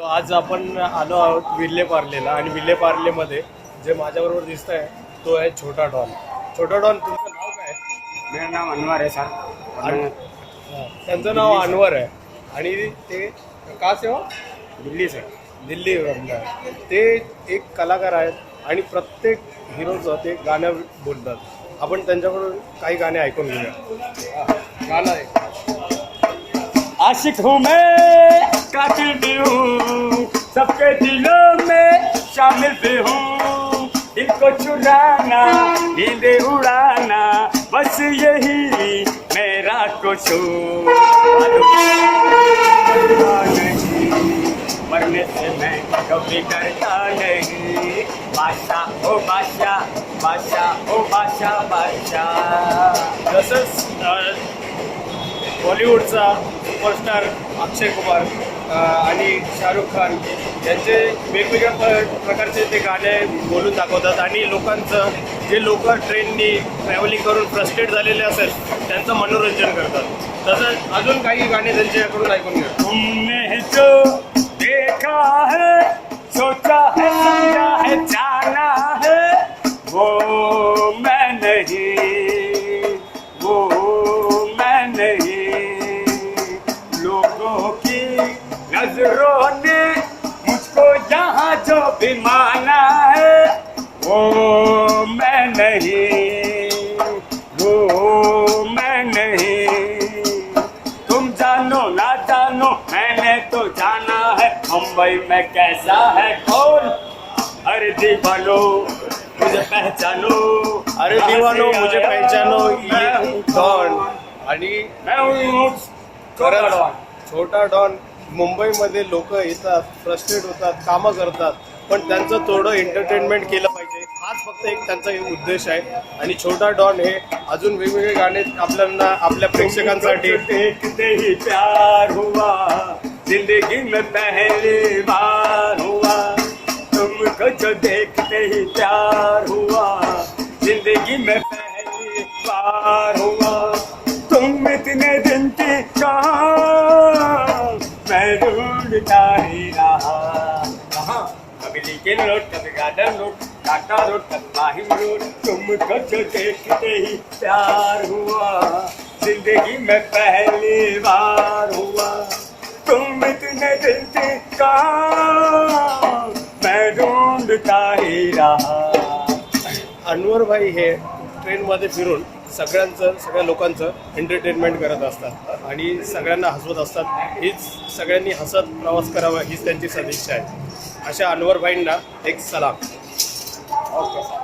आज आपण आलो आहोत विल्ले पार्लेला आणि विल्ले पार्लेमध्ये जे माझ्याबरोबर दिसत आहे तो आहे छोटा डॉन. छोटा डॉन तुमचं नाव काय? मेरा नाम अनवर है सर. मैं त्यांचं नाव अनवर आहे. आणि ते का सेवा दिल्ली से दिल्ली आहे ते एक कलाकार आहेत आणि प्रत्येक हिरोचं ते गाणं बोलतात. आपण त्यांच्याकडून काही गाणे ऐकून घेऊया. गाणं आहे आशिक हूँ मैं कातिल शामिल हूँ? हो? इनको चुराना नींदे उड़ाना बस यही मेरा कसूर। मरने से मैं कभी डरता नहीं। बादशाह ओ बादशाह बादशाह ओ बादशाह बादशाह। तसंच बॉलिवूडचा सुपरस्टार अक्षय कुमार आणि शाहरुख खान यांचे वेगवेगळ्या प- प्रकारचे ते गाणे बोलून दाखवतात. आणि लोकांचं जे लोक ट्रेननी ट्रॅव्हलिंग करून फ्रस्ट्रेट झालेले असेल त्यांचं मनोरंजन करतात. तसंच अजून काही गाणे त्यांच्याकडून ऐकून घ्या. तुमने जो देखा है सोचा है समझा है जाना है वो मैं नहीं नज़रों ने मुझको यहाँ जो भी माना है वो मैं नहीं वो मैं नहीं। तुम जानो ना जानो मैंने तो जाना है मुंबई में कैसा है कौन? अरे दीवानो मुझे पहचानो। अरे दिवानो मुझे पहचानो ये डॉन। आणि मैं हूँ छोटा डॉन. छोटा डॉन। मुंबईमध्ये लोक येतात फ्रस्ट्रेट होतात कामं करतात पण त्यांचं थोडं एंटरटेनमेंट केलं पाहिजे. हाच फक्त एक त्यांचा एक उद्देश आहे. आणि छोटा डॉन हे अजून वेगवेगळे गाणे आपल्यांना आपल्या प्रेक्षकांसाठी देखते प्यार हुआ जिंदगी में पहली बार हुआ। तुमको जो देखते ही प्यार हुआ जिंदगी में पहली बार हुआ। तुम इतने दिन की कहाँ मैं ढूंढता ही रहा। कहाँ? कभी लिंकन रोड, कभी गार्डन रोड, टाटा रोड, कभी माहिम रोड। तुमको जो देखते ही प्यार हुआ। ज़िंदगी में पहली बार हुआ। तुम इतने दिल से कहाँ? मैं ढूंढता ही रहा। अनवर भाई हे ट्रेनमध्ये फिरून सगळ्यांचं सगळ्या लोकांचं एंटरटेनमेंट करत असतात. आणि सगळ्यांना हसवत असतात. हीच सगळ्यांनी हसत प्रवास करावा हीच त्यांची सदिच्छा आहे. अशा अनवरभाईंना एक सलाम. ओके